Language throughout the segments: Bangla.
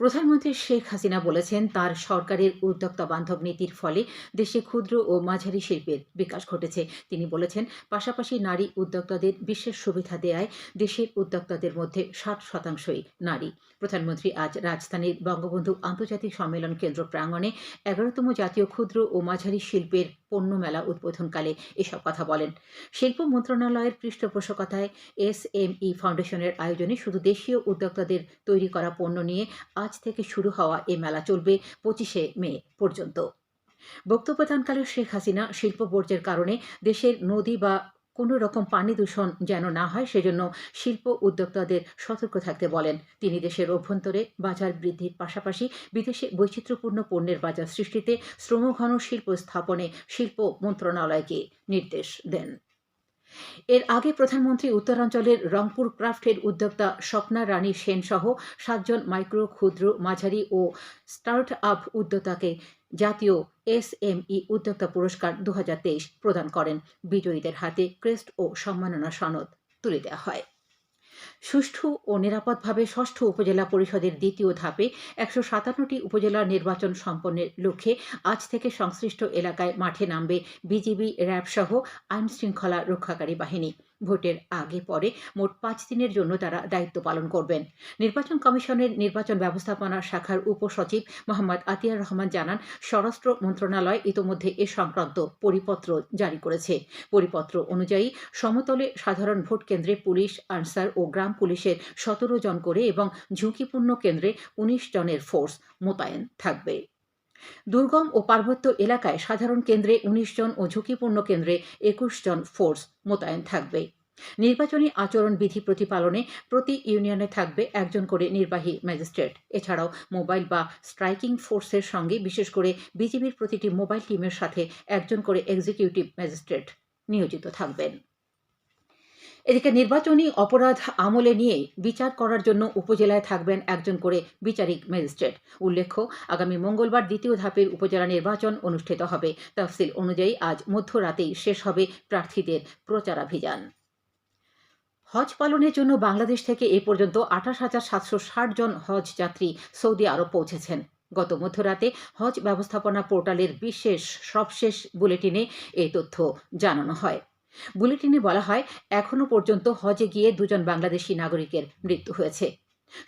প্রধানমন্ত্রী শেখ হাসিনা বলেছেন, তার সরকারের উদ্যোক্তা বান্ধব নীতির ফলে দেশে ক্ষুদ্র ও মাঝারি শিল্পের বিকাশ ঘটেছে। তিনি বলেছেন, পাশাপাশি নারী উদ্যোক্তাদের বিশেষ সুবিধা দেয়ায় দেশের উদ্যোক্তাদের মধ্যে ষাট শতাংশই নারী। প্রধানমন্ত্রী আজ রাজধানীর বঙ্গবন্ধু আন্তর্জাতিক সম্মেলন কেন্দ্র প্রাঙ্গণে এগারোতম জাতীয় ক্ষুদ্র ও মাঝারি শিল্পের পণ্য মেলা উদ্বোধনকালে এসব কথা বলেন। শিল্প মন্ত্রণালয়ের পৃষ্ঠপোষকতায় এস এম ই ফাউন্ডেশনের আয়োজনে শুধু দেশীয় উদ্যোক্তাদের তৈরি করা পণ্য নিয়ে আজ থেকে শুরু হওয়া এ মেলা চলবে পঁচিশে মে পর্যন্ত। বক্তব্য বক্তব্যদানকালে শেখ হাসিনা শিল্প বর্জ্যের কারণে দেশের নদী বা কোনো রকম পানি দূষণ যেন না হয়, সেজন্য শিল্প উদ্যোক্তাদের সতর্ক থাকতে বলেন। তিনি দেশের অভ্যন্তরে বাজার বৃদ্ধির পাশাপাশি বিদেশে বৈচিত্র্যপূর্ণ পণ্যের বাজার সৃষ্টিতে শ্রমঘন শিল্প স্থাপনে শিল্প মন্ত্রণালয়কে নির্দেশ দেন। এর আগে প্রধানমন্ত্রী উত্তরাঞ্চলের রংপুর ক্রাফটের উদ্যোক্তা স্বপ্না রানী সেন সহ সাতজন মাইক্রো ক্ষুদ্র মাঝারি ও স্টার্ট আপ উদ্যোক্তাকে জাতীয় এস এম ই উদ্যোক্তা পুরস্কার দু হাজার তেইশ প্রদান করেন। বিজয়ীদের হাতে ক্রেস্ট ও সম্মাননা সনদ তুলে দেওয়া হয়। সুষ্ঠু ও নিরাপদভাবে ষষ্ঠ উপজেলা পরিষদের দ্বিতীয় ধাপে একশো সাতান্নটি উপজেলা নির্বাচন সম্পন্নের লক্ষ্যে আজ থেকে সংশ্লিষ্ট এলাকায় মাঠে নামবে বিজিবি র্যাব সহ আইন শৃঙ্খলা রক্ষাকারী বাহিনী। ভোটের আগে পরে মোট পাঁচ দিনের জন্য তারা দায়িত্ব পালন করবেন। নির্বাচন কমিশনের নির্বাচন ব্যবস্থাপনা শাখার উপসচিব মোহাম্মদ আতিয়ার রহমান জানান, স্বরাষ্ট্র মন্ত্রণালয় ইতোমধ্যে এ সংক্রান্ত পরিপত্র জারি করেছে। পরিপত্র অনুযায়ী সমতলে সাধারণ ভোট কেন্দ্রে পুলিশ, আনসার ও গ্রাম পুলিশের সতেরো জন করে এবং ঝুঁকিপূর্ণ কেন্দ্রে উনিশ জনের ফোর্স মোতায়েন থাকবে। দুর্গম ও পার্বত্য এলাকায় সাধারণ কেন্দ্রে উনিশ জন ও ঝুঁকিপূর্ণ কেন্দ্রে একুশ জন ফোর্স মোতায়েন থাকবে। নির্বাচনী আচরণ বিধি প্রতিপালনে প্রতি ইউনিয়নে থাকবে একজন করে নির্বাহী ম্যাজিস্ট্রেট। এছাড়াও মোবাইল বা স্ট্রাইকিং ফোর্সের সঙ্গে বিশেষ করে বিজিবির প্রতিটি মোবাইল টিমের সাথে একজন করে এক্সিকিউটিভ ম্যাজিস্ট্রেট নিয়োজিত থাকবেন। এদিকে নির্বাচনী অপরাধ আমলে নিয়ে বিচার করার জন্য উপজেলায় থাকবেন একজন করে বিচারিক ম্যাজিস্ট্রেট। উল্লেখ্য, আগামী মঙ্গলবার দ্বিতীয় ধাপের উপজেলা নির্বাচন অনুষ্ঠিত হবে। তফসিল অনুযায়ী আজ মধ্যরাতেই শেষ হবে প্রার্থীদের প্রচারাভিযান। হজ পালনের জন্য বাংলাদেশ থেকে এ পর্যন্ত আঠাশ হাজার সাতশো ষাট জন হজ যাত্রী সৌদি আরব পৌঁছেছেন। গত মধ্যরাতে হজ ব্যবস্থাপনা পোর্টালের বিশেষ সবশেষ বুলেটিনে এই তথ্য জানানো হয়। বুলেটিনে বলা হয় এখনও পর্যন্ত হজে গিয়ে দুজন বাংলাদেশি নাগরিকের মৃত্যু হয়েছে।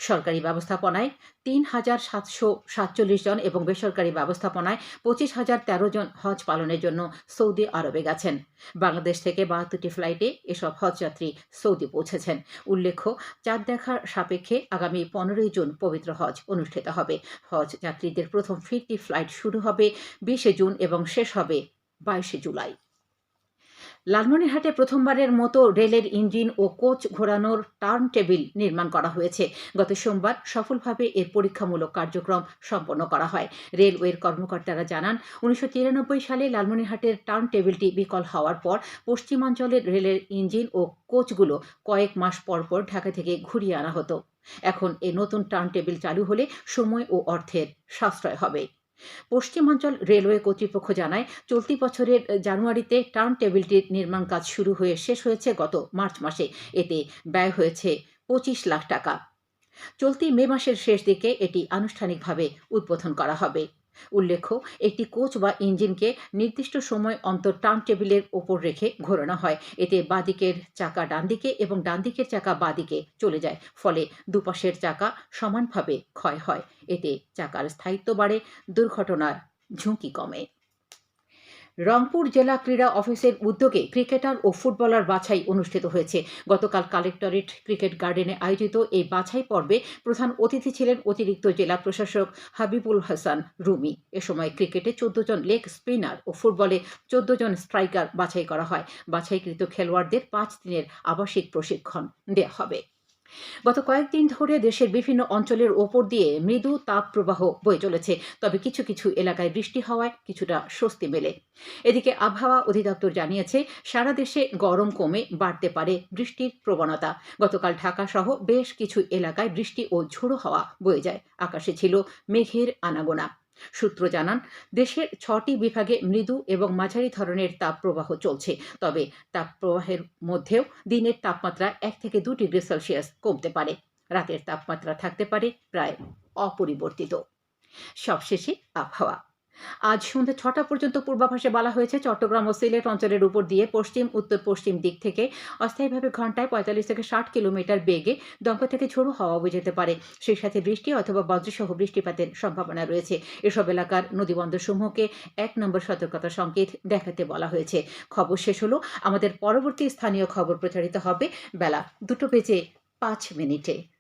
সরকারি ব্যবস্থাপনায় তিন হাজার সাতশো সাতচল্লিশ জন এবং বেসরকারি ব্যবস্থাপনায় পঁচিশ হাজার তেরো জন হজ পালনের জন্য সৌদি আরবে গেছেন। বাংলাদেশ থেকে বাহাত্তরটি ফ্লাইটে এসব হজযাত্রী সৌদি পৌঁছেছেন। উল্লেখ্য, চাঁদ দেখার সাপেক্ষে আগামী পনেরোই জুন পবিত্র হজ অনুষ্ঠিত হবে। হজ যাত্রীদের প্রথম ফিরতি ফ্লাইট শুরু হবে বিশে জুন এবং শেষ হবে বাইশে জুলাই। লালমনিরহাটে প্রথমবারের মতো রেলের ইঞ্জিন ও কোচ ঘোরানোর টার্ন টেবিল নির্মাণ করা হয়েছে। গত সোমবার সফলভাবে এর পরীক্ষামূলক কার্যক্রম সম্পন্ন করা হয়। রেলওয়ের কর্মকর্তারা জানান, উনিশশো তিরানব্বই সালে লালমনিরহাটের টার্ন টেবিলটি বিকল হওয়ার পর পশ্চিমাঞ্চলের রেলের ইঞ্জিন ও কোচগুলো কয়েক মাস পর পর ঢাকা থেকে ঘুরিয়ে আনা হতো। এখন এই নতুন টার্ন টেবিল চালু হলে সময় ও অর্থের সাশ্রয় হবে। পশ্চিমাঞ্চল রেলওয়ে কর্তৃপক্ষ জানায়, চলতি বছরের জানুয়ারিতে টার্ন টেবিলটির নির্মাণ কাজ শুরু হয়ে শেষ হয়েছে গত মার্চ মাসে। এতে ব্যয় হয়েছে পঁচিশ লাখ টাকা। চলতি মে মাসের শেষ দিকে এটি আনুষ্ঠানিকভাবে উদ্বোধন করা হবে। উল্লেখ্য, একটি কোচ বা ইঞ্জিনকে নির্দিষ্ট সময় অন্তর টার্ন টেবিলের ওপর রেখে ঘোরানো হয়। এতে বাঁদিকের চাকা ডানদিকে এবং ডানদিকের চাকা বাঁদিকে চলে যায়। ফলে দুপাশের চাকা সমানভাবে ক্ষয় হয়। এতে চাকার স্থায়িত্ব বাড়ে, দুর্ঘটনার ঝুঁকি কমে। রংপুর জেলা ক্রীড়া অফিসের উদ্যোগে ক্রিকেটার ও ফুটবলার বাছাই অনুষ্ঠিত হয়েছে। গতকাল কালেক্টরেট ক্রিকেট গার্ডেনে আয়োজিত এই বাছাই পর্বে প্রধান অতিথি ছিলেন অতিরিক্ত জেলা প্রশাসক হাবিবুল হাসান রুমি। এ সময় ক্রিকেটে চোদ্দ জন লেগ স্পিনার ও ফুটবলে চোদ্দ জন স্ট্রাইকার বাছাই করা হয়। বাছাইকৃত খেলোয়াড়দের পাঁচ দিনের আবাসিক প্রশিক্ষণ দেওয়া হবে। গত কয়েকদিন ধরে দেশের বিভিন্ন অঞ্চলের ওপর দিয়ে মৃদু তাপ প্রবাহ বয়ে চলেছে। তবে কিছু কিছু এলাকায় বৃষ্টি হওয়ায় কিছুটা স্বস্তি মেলে। এদিকে আবহাওয়া অধিদপ্তর জানিয়েছে, সারা দেশে গরম কমে বাড়তে পারে বৃষ্টির প্রবণতা। গতকাল ঢাকা সহ বেশ কিছু এলাকায় বৃষ্টি ও ঝোড়ো হাওয়া বয়ে যায়। আকাশে ছিল মেঘের আনাগোনা। সূত্র জানান, দেশের ছটি বিভাগে মৃদু এবং মাঝারি ধরনের তাপপ্রবাহ চলছে। তবে তাপপ্রবাহের মধ্যেও দিনের তাপমাত্রা এক থেকে দু ডিগ্রি সেলসিয়াস কমতে পারে। রাতের তাপমাত্রা থাকতে পারে প্রায় অপরিবর্তিত। সবশেষে আবহাওয়া। আজ সন্ধ্যে ছটা পর্যন্ত পূর্বাভাসে বলা হয়েছে চট্টগ্রাম ও সিলেট অঞ্চলের উপর দিয়ে পশ্চিম, উত্তর, পশ্চিম দিক থেকে অস্থায়ীভাবে ঘন্টায় পঁয়তাল্লিশ থেকে ষাট কিলোমিটার বেগে দমকা থেকে ঝোড়ো হাওয়া যেতে পারে। সেই সাথে বৃষ্টি অথবা বজ্রসহ বৃষ্টিপাতের সম্ভাবনা রয়েছে। এসব এলাকার নদীবন্দরসমূহকে এক নম্বর সতর্কতা সংকেত দেখাতে বলা হয়েছে। খবর শেষ হলো। আমাদের পরবর্তী স্থানীয় খবর প্রচারিত হবে বেলা দুটো বেজে পাঁচ মিনিটে।